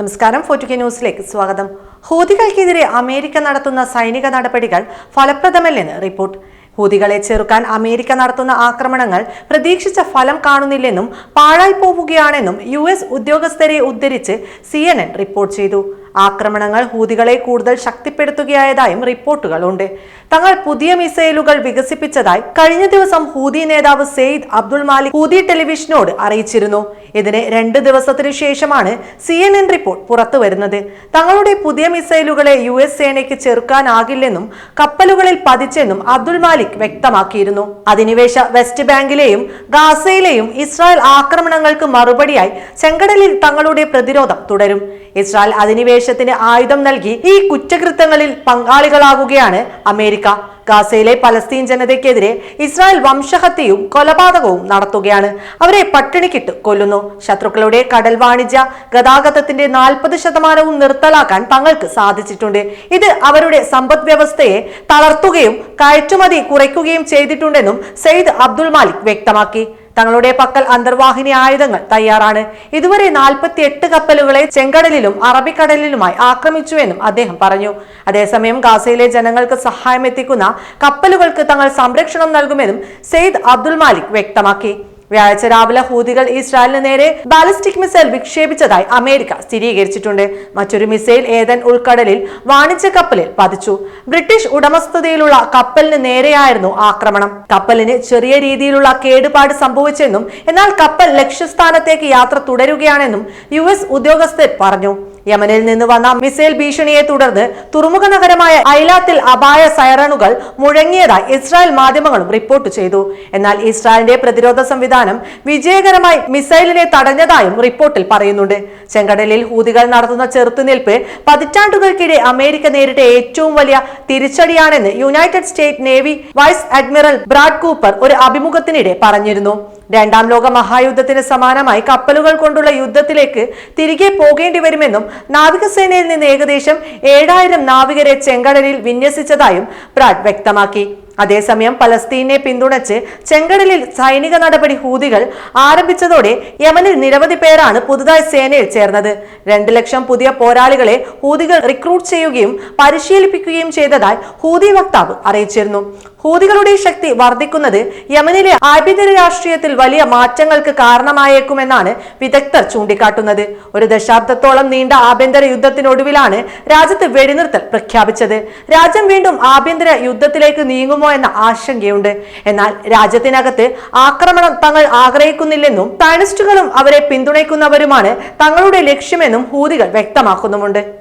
നമസ്കാരം ഫോർട്ടുകെ ന്യൂസിലേക്ക് സ്വാഗതം. ഹൂതികൾക്കെതിരെ അമേരിക്ക നടത്തുന്ന സൈനിക നടപടികൾ ഫലപ്രദമല്ലെന്ന് റിപ്പോർട്ട്. ഹൂതികളെ ചെറുക്കാൻ അമേരിക്ക നടത്തുന്ന ആക്രമണങ്ങൾ പ്രതീക്ഷിച്ച ഫലം കാണുന്നില്ലെന്നും പാഴായി പോവുകയാണെന്നും യു എസ് ഉദ്യോഗസ്ഥരെ ഉദ്ധരിച്ച് സി എൻ എൻ റിപ്പോർട്ട് ചെയ്തു. ആക്രമണങ്ങൾ ഹൂതികളെ കൂടുതൽ ശക്തിപ്പെടുത്തുകയായതായും റിപ്പോർട്ടുകളുണ്ട്. തങ്ങൾ പുതിയ മിസൈലുകൾ വികസിപ്പിച്ചതായി കഴിഞ്ഞ ദിവസം ഹൂതി നേതാവ് സെയ്ദ് അബ്ദുൾ മാലിക് ഹൂതി ടെലിവിഷനോട് അറിയിച്ചിരുന്നു. ഇതിന് രണ്ട് ദിവസത്തിനു ശേഷമാണ് സി എൻ എൻ റിപ്പോർട്ട് പുറത്തു വരുന്നത്. തങ്ങളുടെ പുതിയ മിസൈലുകളെ യു എസ് സേനയ്ക്ക് ചെറുക്കാനാകില്ലെന്നും കപ്പലുകളിൽ പതിച്ചെന്നും അബ്ദുൾ മാലിക് വ്യക്തമാക്കിയിരുന്നു. അധിനിവേശ വെസ്റ്റ് ബാങ്കിലെയും ഗാസയിലെയും ഇസ്രായേൽ ആക്രമണങ്ങൾക്ക് മറുപടിയായി ചെങ്കടലിൽ തങ്ങളുടെ പ്രതിരോധം തുടരും. ഇസ്രായേൽ അധിനിവേശത്തിന് ആയുധം നൽകി ഈ കുറ്റകൃത്യങ്ങളിൽ പങ്കാളികളാകുകയാണ് അമേരിക്ക. ഗാസയിലെ പലസ്തീൻ ജനതയ്ക്കെതിരെ ഇസ്രായേൽ വംശഹത്യയും കൊലപാതകവും നടത്തുകയാണ്. അവരെ പട്ടിണിക്കിട്ട് കൊല്ലുന്നു. ശത്രുക്കളുടെ കടൽ വാണിജ്യ ഗതാഗതത്തിന്റെ നാൽപ്പത് ശതമാനവും നിർത്തലാക്കാൻ തങ്ങൾക്ക് സാധിച്ചിട്ടുണ്ട്. ഇത് അവരുടെ സമ്പദ് വ്യവസ്ഥയെ തളർത്തുകയും കയറ്റുമതി കുറയ്ക്കുകയും ചെയ്തിട്ടുണ്ടെന്നും സെയ്ദ് അബ്ദുൾ മാലിക് വ്യക്തമാക്കി. തങ്ങളുടെ പക്കൽ അന്തർവാഹിനി ആയുധങ്ങൾ തയ്യാറാണ്. ഇതുവരെ നാൽപ്പത്തി എട്ട് കപ്പലുകളെ ചെങ്കടലിലും അറബിക്കടലിലുമായി ആക്രമിച്ചുവെന്നും അദ്ദേഹം പറഞ്ഞു. അതേസമയം ഗാസയിലെ ജനങ്ങൾക്ക് സഹായം എത്തിക്കുന്ന കപ്പലുകൾക്ക് തങ്ങൾ സംരക്ഷണം നൽകുമെന്നും സെയ്ദ് അബ്ദുൾ മാലിക് വ്യക്തമാക്കി. വ്യാഴാഴ്ച രാവിലെ ഹൂതികൾ ഇസ്രായേലിന് നേരെ ബാലിസ്റ്റിക് മിസൈൽ വിക്ഷേപിച്ചതായി അമേരിക്ക സ്ഥിരീകരിച്ചിട്ടുണ്ട്. മറ്റൊരു മിസൈൽ ഏതൻ ഉൾക്കടലിൽ വാണിജ്യ കപ്പലിൽ പതിച്ചു. ബ്രിട്ടീഷ് ഉടമസ്ഥതയിലുള്ള കപ്പലിന് നേരെയായിരുന്നു ആക്രമണം. കപ്പലിന് ചെറിയ രീതിയിലുള്ള കേടുപാട് സംഭവിച്ചെന്നും എന്നാൽ കപ്പൽ ലക്ഷ്യസ്ഥാനത്തേക്ക് യാത്ര തുടരുകയാണെന്നും യു ഉദ്യോഗസ്ഥർ പറഞ്ഞു. യമനിൽ നിന്ന് വന്ന മിസൈൽ ഭീഷണിയെ തുടർന്ന് തുറമുഖ നഗരമായ ഐലാത്തിൽ അപായ സൈറണുകൾ മുഴങ്ങിയതായി ഇസ്രായേൽ മാധ്യമങ്ങളും റിപ്പോർട്ട് ചെയ്തു. എന്നാൽ ഇസ്രായേലിന്റെ പ്രതിരോധ സംവിധാനം വിജയകരമായി മിസൈലിനെ തടഞ്ഞതായും റിപ്പോർട്ടിൽ പറയുന്നുണ്ട്. ചെങ്കടലിൽ ഹൂതികൾ നടത്തുന്ന ചെറുത്തുനിൽപ്പ് പതിറ്റാണ്ടുകൾക്കിടെ അമേരിക്ക നേരിട്ട ഏറ്റവും വലിയ തിരിച്ചടിയാണെന്ന് United State Navy vice admiral Brad Cooper ഒരു അഭിമുഖത്തിനിടെ പറഞ്ഞിരുന്നു. രണ്ടാം ലോക മഹായുദ്ധത്തിന് സമാനമായി കപ്പലുകൾ കൊണ്ടുള്ള യുദ്ധത്തിലേക്ക് തിരികെ പോകേണ്ടി വരുമെന്നും നാവികസേനയിൽ നിന്ന് ഏകദേശം ഏഴായിരം നാവികരെ ചെങ്കടലിൽ വിന്യസിച്ചതായും പ്രാറ്റ് വ്യക്തമാക്കി. അതേസമയം പലസ്തീനെ പിന്തുണച്ച് ചെങ്കടലിൽ സൈനിക നടപടി ഹൂതികൾ ആരംഭിച്ചതോടെ യമനിൽ നിരവധി പേരാണ് പുതുതായി സേനയിൽ ചേർന്നത്. രണ്ട് ലക്ഷം പുതിയ പോരാളികളെ ഹൂതികൾ റിക്രൂട്ട് ചെയ്യുകയും പരിശീലിപ്പിക്കുകയും ചെയ്തതായി ഹൂതി വക്താവ് അറിയിച്ചിരുന്നു. ഹൂതികളുടെ ശക്തി വർദ്ധിക്കുന്നത് യമനിലെ ആഭ്യന്തര രാഷ്ട്രീയത്തിൽ വലിയ മാറ്റങ്ങൾക്ക് കാരണമായേക്കുമെന്നാണ് വിദഗ്ധർ ചൂണ്ടിക്കാട്ടുന്നത്. ഒരു ദശാബ്ദത്തോളം നീണ്ട ആഭ്യന്തര യുദ്ധത്തിനൊടുവിലാണ് രാജ്യത്ത് വെടിനിർത്തൽ പ്രഖ്യാപിച്ചത്. രാജ്യം വീണ്ടും ആഭ്യന്തര യുദ്ധത്തിലേക്ക് നീങ്ങുമോ എന്ന ആശങ്കയുണ്ട്. എന്നാൽ രാജ്യത്തിനകത്ത് ആക്രമണം തങ്ങൾ ആഗ്രഹിക്കുന്നില്ലെന്നും തണിസ്റ്റുകളും അവരെ പിന്തുണയ്ക്കുന്നവരുമാണ് തങ്ങളുടെ ലക്ഷ്യമെന്നും ഹൂതികൾ വ്യക്തമാക്കുന്നുമുണ്ട്.